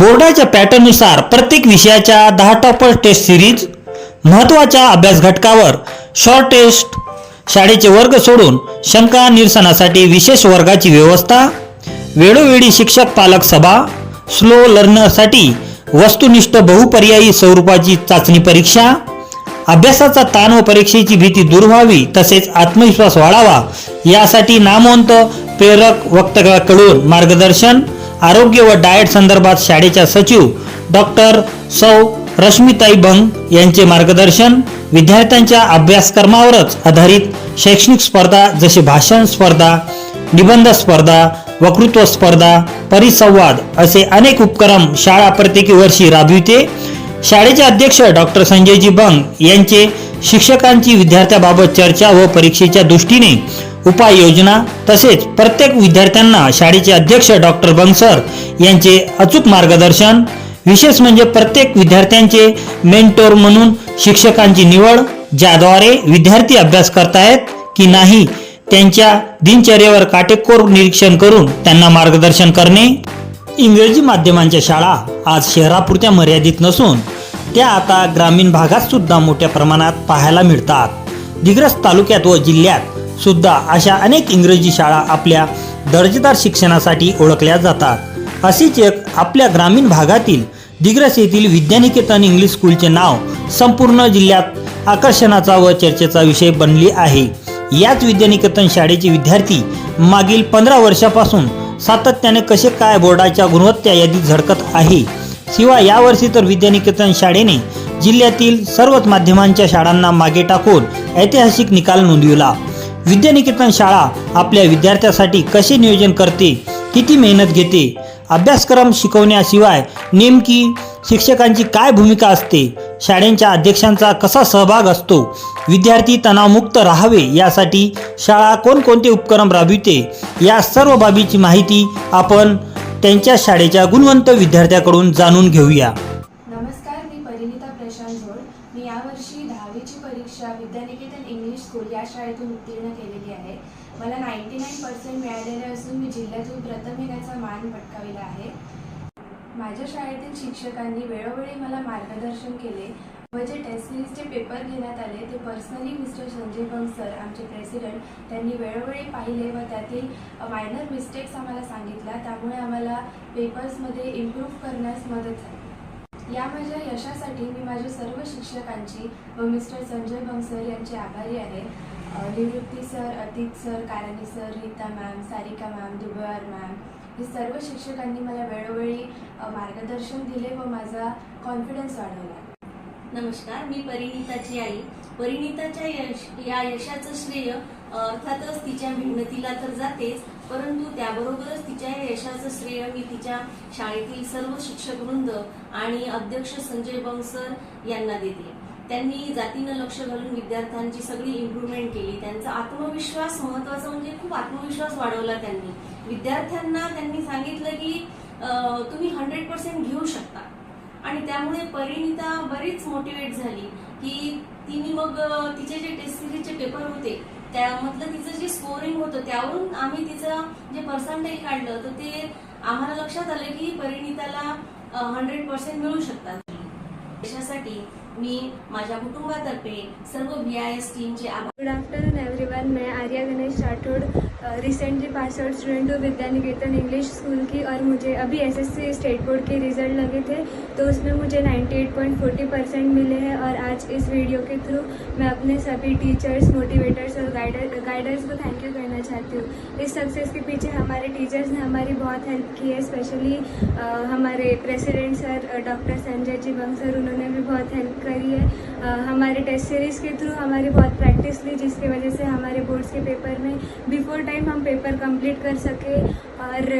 बोर्डाच्या पॅटर्ननुसार प्रत्येक विषयाच्या दहा टॉपर टेस्ट सिरीज महत्त्वाच्या अभ्यास घटकावर शॉर्ट टेस्ट शाळेचे वर्ग सोडून शंका निरसनासाठी विशेष वर्गाची व्यवस्था वेळोवेळी शिक्षक पालक सभा स्लो लर्नरसाठी वस्तुनिष्ठ बहुपर्यायी स्वरूपाची चाचणी परीक्षा अभ्यासाचा ताण व परीक्षेची भीती दूर व्हावी तसेच आत्मविश्वास वाढावा यासाठी नामवंत प्रेरक वक्तव्याकडून मार्गदर्शन आरोग्य व डाएट संदर्भात शाळेच्या सचिव डॉक्टर सौ रश्मीताई बंग यांचे मार्गदर्शन विद्यार्थ्यांच्या अभ्यासक्रमावरच आधारित शैक्षणिक स्पर्धा जसे भाषण स्पर्धा निबंध स्पर्धा वक्तृत्व स्पर्धा परिसंवाद असे अनेक उपक्रम शाळा प्रत्येकी वर्षी राबविते. शाळेचे अध्यक्ष डॉक्टर संजयजी बंग यांचे शिक्षकांची विद्यार्थ्याबाबत चर्चा व परीक्षेच्या दृष्टीने उपाययोजना तसेच प्रत्येक विद्यार्थ्यांना शाळेचे अध्यक्ष डॉक्टर बंग सर यांचे अचूक मार्गदर्शन विशेष म्हणजे प्रत्येक विद्यार्थ्यांचे मेंटोर म्हणून शिक्षकांची निवड ज्याद्वारे विद्यार्थी अभ्यास करतायत की नाही त्यांच्या दिनचर्येवर काटेकोर निरीक्षण करून त्यांना मार्गदर्शन करणे. इंग्रजी माध्यमांच्या शाळा आज शहरापुरत्या मर्यादित नसून त्या आता ग्रामीण भागात सुद्धा मोठ्या प्रमाणात पाहायला मिळतात. दिग्रस तालुक्यात व जिल्ह्यात सुद्धा अशा अनेक इंग्रजी शाळा आपल्या दर्जेदार शिक्षणासाठी ओळखल्या जातात. अशीच एक आपल्या ग्रामीण भागातील दिग्रस येथील विद्यानिकेतन इंग्लिश स्कूलचे नाव संपूर्ण जिल्ह्यात आकर्षणाचा व चर्चेचा विषय बनली आहे. याच विद्यानिकेतन शाळेचे विद्यार्थी मागील पंधरा वर्षापासून सातत्याने कसे काय बोर्डाच्या गुणवत्ता यादीत झडकत आहे. शिवाय यावर्षी तर विद्यानिकेतन शाळेने जिल्ह्यातील सर्वच माध्यमांच्या शाळांना मागे टाकून ऐतिहासिक निकाल नोंदविला. विद्यानिकेतन शाळा आपल्या विद्यार्थ्यासाठी कसे नियोजन करते किती मेहनत घेते अभ्यासक्रम शिकवण्याशिवाय नेमकी शिक्षकांची काय भूमिका असते शाळेंच्या अध्यक्षांचा कसा सहभाग असतो विद्यार्थी तणावमुक्त राहावे यासाठी शाळा कोणकोणते उपक्रम राबविते या सर्व बाबीची माहिती आपण त्यांच्या शाळेच्या गुणवंत विद्यार्थ्याकडून जाणून घेऊया नमस्कार मी परिणिता प्रशांत झोड मी यावर्षी दहावीची परीक्षा विद्यानिकेतन इंग्लिश स्कूल या शाळेतून उत्तीर्ण केलेली आहे मला नाईन्टी नाईन पर्सेंट मिळालेले असून मी जिल्ह्यातून प्रथम येण्याचा मान पटकाविला आहे. माझ्या शाळेतील शिक्षकांनी वेळोवेळी मला मार्गदर्शन केले व जे टेस्ट सिरीजचे पेपर घेण्यात आले ते personally mister Sanjay Bang sir आमचे प्रेसिडेंट त्यांनी वेळोवेळी पाहिले व त्यातील मायनर मिस्टेक्स आम्हाला सांगितल्या. त्यामुळे आम्हाला पेपर्समध्ये इम्प्रूव्ह करण्यास मदत झाली. या माझ्या यशासाठी मी माझ्या सर्व शिक्षकांची व मिस्टर संजय बंग सर यांचे आभारी आहे. Nivrutti sir Atik sir Karani sir Rita ma'am Sarika ma'am Dubalar ma'am हे सर्व शिक्षकांनी मला वेळोवेळी मार्गदर्शन दिले व माझा कॉन्फिडन्स वाढवला. नमस्कार मी परिणिताची आई. परिणिताच्या यश या यशाचं श्रेय अर्थातच तिच्या मेहनतीला तर जातेच परंतु त्याबरोबरच तिच्या या यशाचं श्रेय मी तिच्या शाळेतील सर्व शिक्षक वृंद आणि अध्यक्ष संजय बंग सर यांना देते. त्यांनी जातीनं लक्ष घालून विद्यार्थ्यांची सगळी इम्प्रूव्हमेंट केली. त्यांचा आत्मविश्वास महत्त्वाचा म्हणजे खूप आत्मविश्वास वाढवला त्यांनी. विद्यार्थ्यांना त्यांनी सांगितलं की तुम्ही हंड्रेड पर्सेंट घेऊ शकता. आणि त्यामुळे परिणिता बरीच मोटिवेट झाली की तिने मग तिचे जे टेस्ट सिरीजचे पेपर होते त्यामधलं तिचं जे स्कोरिंग होतं त्यावरून आम्ही तिचं जे पर्सेंटेज काढलं तर ते आम्हाला लक्षात आलं की परिणिताला हंड्रेड पर्सेंट मिळू शकतात. देशासाठी मी माझ्या कुटुंबातर्फे सर्व बी आय एस टीमचे आभार. गुड आफ्टरनून एव्हरीवन मी Arya Ganesh Rathod recently pass out student हूँ, विद्या निकेतन इंग्लिश स्कूल की और मुझे अभी एसएससी स्टेट बोर्ड के रिज़ल्ट लगे थे तो उसमें मुझे 98.40 परसेंट मिले हैं और आज इस वीडियो के थ्रू मैं अपने सभी टीचर्स मोटिवेटर्स और गाइडर गाइडर्स को थैंक यू करना चाहती हूँ। इस सक्सेस के पीछे हमारे टीचर्स ने हमारी बहुत हेल्प की है स्पेशली हमारे president sir doctor Sanjay ji Bang sir उन्होंने भी बहुत हेल्प करी है। हमारे टेस्ट सीरीज़ के थ्रू हमारी बहुत प्रैक्टिस ली जिसकी वजह से हमारे बोर्ड्स के पेपर में बिफोर टाइम हम पेपर कंप्लीट कर सके और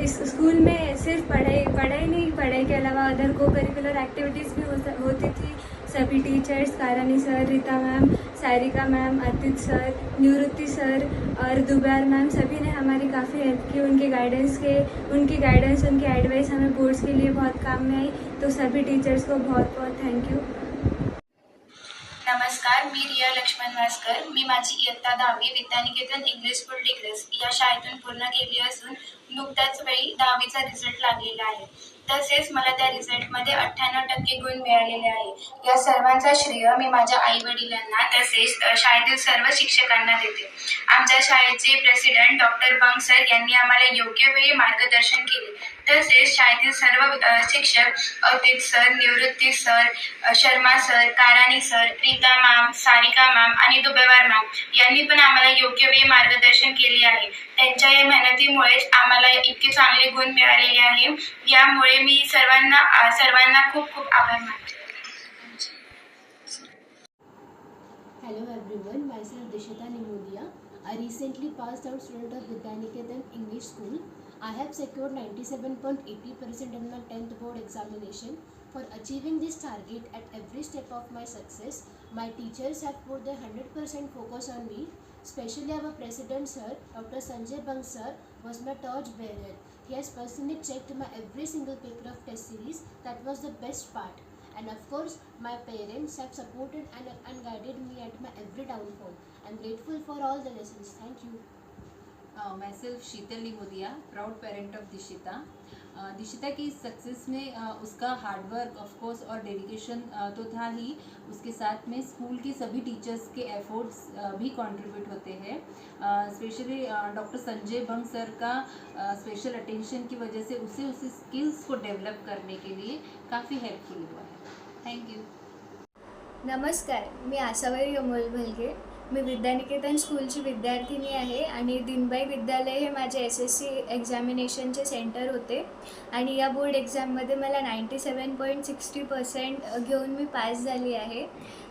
इस स्कूल में सिर्फ़ पढ़ाई पढ़ाई नहीं पढ़ाई के अलावा अदर को करिकुलर एक्टिविटीज़ भी हो, होती थी। सभी teachers Karani sir Rita ma'am Sarika ma'am Atit sir Nivrutti sir और दुबैर मैम सभी ने हमारी काफ़ी हेल्प की उनके गाइडेंस के उनकी गाइडेंस उनकी एडवाइस हमें बोर्ड्स के लिए बहुत काम में आई। तो सभी टीचर्स को बहुत बहुत थैंक यू नमस्कार मी रिया लक्ष्मण वासकर. मी माझी इयत्ता दहावी विद्यानिकेतन इंग्लिश स्कूल डिग्रेस या शाळेतून पूर्ण केली असून नुकत्याच वेळी दहावीचा रिझल्ट लागलेला आहे. तसेच मला त्या रिझल्टमध्ये अठ्ठ्याण्णव टक्के गुण मिळालेले आहे. या सर्वांचा श्रेय मी माझ्या आई वडिलांना तसेच शाळेतील सर्व शिक्षकांना देते. आमच्या शाळेचे प्रेसिडेंट डॉक्टर बंग सर यांनी आम्हाला योग्य वेळी मार्गदर्शन केले. तसेच शाळेतील सर्व शिक्षक Avatit sir Nivrutti sir Sharma sir Karani sir Prita ma'am Sarika ma'am आणि दुबेवार मॅम यांनी पण आम्हाला योग्य वेळी मार्गदर्शन केले आहे. त्यांच्या या मेहनतीमुळेच आम्हाला इतके चांगले गुण मिळालेले आहे यामुळे मी सर्वांना अ, सर्वांना खूप खूप आभार मानते Hello everyone, myself Dishita Nimodia. I recently passed out student of Vidyaniketan English School. I have secured 97.80% in my 10th board examination. For achieving this target at every step of my success, my teachers have put their 100% focus on me. Especially our President Sir, Dr. Sanjay Bang Sir, was my torch bearer. He has personally checked my every single paper of test series. That was the best part. And of course, my parents have supported and, and guided me at my every downfall. I'm grateful for all the lessons. Thank you. Uh, myself, Sheetal Nimudia, proud parent of Dishita. Dishita की success में उसका hard work of course और dedication तो था ही। उसके साथ में school के सभी टीचर्स के एफर्ट्स भी कंट्रीब्यूट होते हैं। स्पेशली डॉक्टर संजय भंग सर का स्पेशल अटेंशन की वजह से उसे उसे स्किल्स को डेवलप करने के लिए काफ़ी हेल्पफुल हुआ है। थैंक यू नमस्कार, मी आसावरी अमोल भलगे। मी विद्यानिकेतन स्कूलची विद्यार्थिनी आहे आणि दिनबाई विद्यालय हे माझे एस एस सी एक्झामिनेशनचे सेंटर होते. आणि या बोर्ड एक्झाममध्ये मला ninety seven point sixty percent घेऊन मी पास झाली आहे.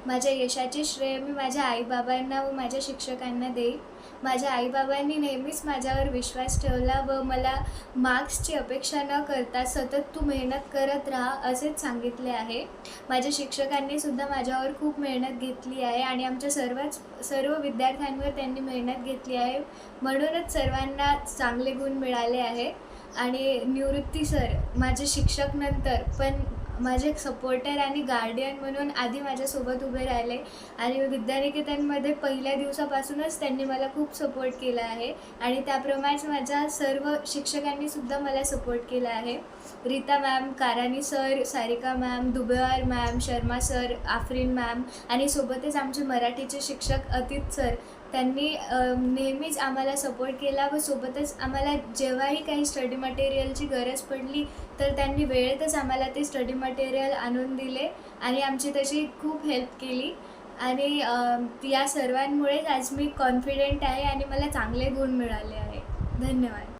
माझ्या यशाचे श्रेय मी माझ्या आईबाबांना व माझ्या शिक्षकांना देईन माझ्या आईबाबांनी नेहमीच माझ्यावर विश्वास ठेवला व मला मार्क्सची अपेक्षा न करता सतत तू मेहनत करत राहा असेच सांगितले आहे. माझ्या शिक्षकांनी सुद्धा माझ्यावर खूप मेहनत घेतली आहे आणि आमच्या सर्वच सर्व विद्यार्थ्यांवर त्यांनी मेहनत घेतली आहे. म्हणूनच सर्वांना चांगले गुण मिळाले आहे. आणि निवृत्ती सर माझे शिक्षक नंतर पण माझे सपोर्टर आणि गार्डियन म्हणून आधी माझ्यासोबत उभे राहिले. आणि विद्यानिकेतनमध्ये पहिल्या दिवसापासूनच त्यांनी मला खूप सपोर्ट केला आहे. आणि त्याप्रमाणेच माझ्या सर्व शिक्षकांनी सुद्धा मला सपोर्ट केला आहे. Rita ma'am Karani sir Sarika ma'am Dubewar ma'am Sharma sir Afreen ma'am आणि सोबतच आमचे मराठीचे शिक्षक अतित सर त्यांनी नेहमीच आम्हाला सपोर्ट केला व सोबतच आम्हाला जेव्हाही काही स्टडी मटेरियलची गरज पडली तर त्यांनी वेळेतच आम्हाला ते स्टडी मटेरियल आणून दिले आणि आमची तशी खूप हेल्प केली. आणि या सर्वांमुळेच आज मी कॉन्फिडेंट आहे आणि मला चांगले गुण मिळाले आहे. धन्यवाद.